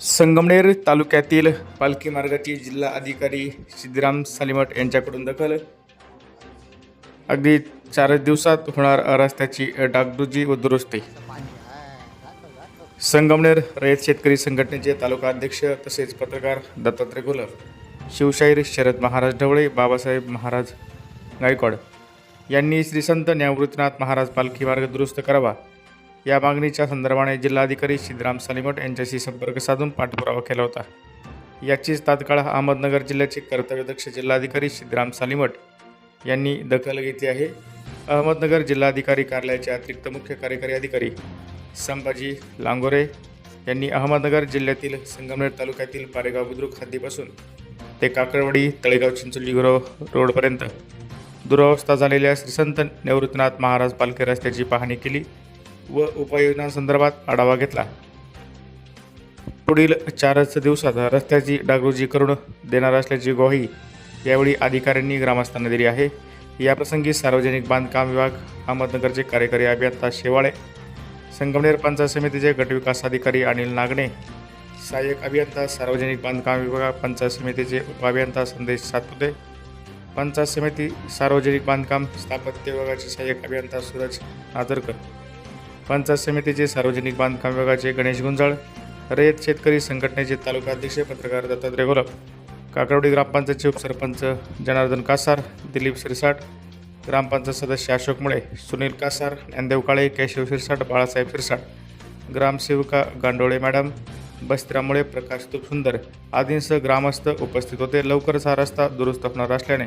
संगमनेर तालुक्यातील पालखी मार्गाची जिल्हा अधिकारी सिद्धिराम सालिमट यांच्याकडून दखल. अगदी चार दिवसात होणार रस्त्याची डागडुजी व दुरुस्ती. संगमनेर रयत शेतकरी संघटनेचे तालुका अध्यक्ष तसेच पत्रकार दत्तात्रय गुलर शिवशाहीर शरद महाराज ढवळे बाबासाहेब महाराज गायकवाड यांनी श्री संत महाराज पालखी मार्ग दुरुस्त करावा या मागणीच्या संदर्भाने जिल्हाधिकारी सिद्धराम सालिमठ यांच्याशी संपर्क साधून पाठपुरावा केला होता. याचीच तात्काळ अहमदनगर जिल्ह्याचे कर्तव्यदक्ष जिल्हाधिकारी सिद्धराम सालिमठ यांनी दखल घेतली आहे. अहमदनगर जिल्हाधिकारी कार्यालयाचे अतिरिक्त मुख्य कार्यकारी अधिकारी संभाजी लांगोरे यांनी अहमदनगर जिल्ह्यातील संगमनेर तालुक्यातील पारेगाव बुद्रुक हद्दीपासून ते काकडवाडी तळेगाव चिंचोली गुरव रोडपर्यंत दुरावस्था झालेल्या श्रीसंत निवृत्तनाथ महाराज पालखी रस्त्याची पाहणी केली. व उपाययोजनांसंदर्भात आढावा घेतला. पुढील चारच दिवसात रस्त्याची डागडुजी करून देणार असल्याची ग्वाही यावेळी अधिकाऱ्यांनी ग्रामस्थांना दिली आहे. याप्रसंगी सार्वजनिक बांधकाम विभाग अहमदनगरचे कार्यकारी अभियंता शेवाळे संगमनेर पंचायत समितीचे गटविकास अधिकारी अनिल नागणे सहाय्यक अभियंता सार्वजनिक बांधकाम विभाग पंचायत समितीचे उपअभियंता संदेश सातपुते पंचायत समिती सार्वजनिक बांधकाम स्थापत्य विभागाचे सहाय्यक अभियंता सूरज नादरकर. पंचायत समितीचे सार्वजनिक बांधकाम विभागाचे गणेश गुंजाळ रयत शेतकरी संघटनेचे तालुका अध्यक्ष पत्रकार दत्तात्रय गोलप काकरवडी ग्रामपंचायतचे उपसरपंच जनार्दन कासार दिलीप शिरसाट ग्रामपंचायत सदस्य अशोक मुळे सुनील कासार ज्ञानदेव काळे केशव शिरसाट बाळासाहेब शिरसाट ग्रामसेविका गांडोळे मॅडम बस्त्रामुळे प्रकाश तुपसुंदर आदींसह ग्रामस्थ उपस्थित होते. लवकरच हा रस्ता दुरुस्त होणार असल्याने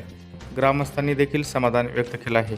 ग्रामस्थांनी देखील समाधान व्यक्त केलं आहे.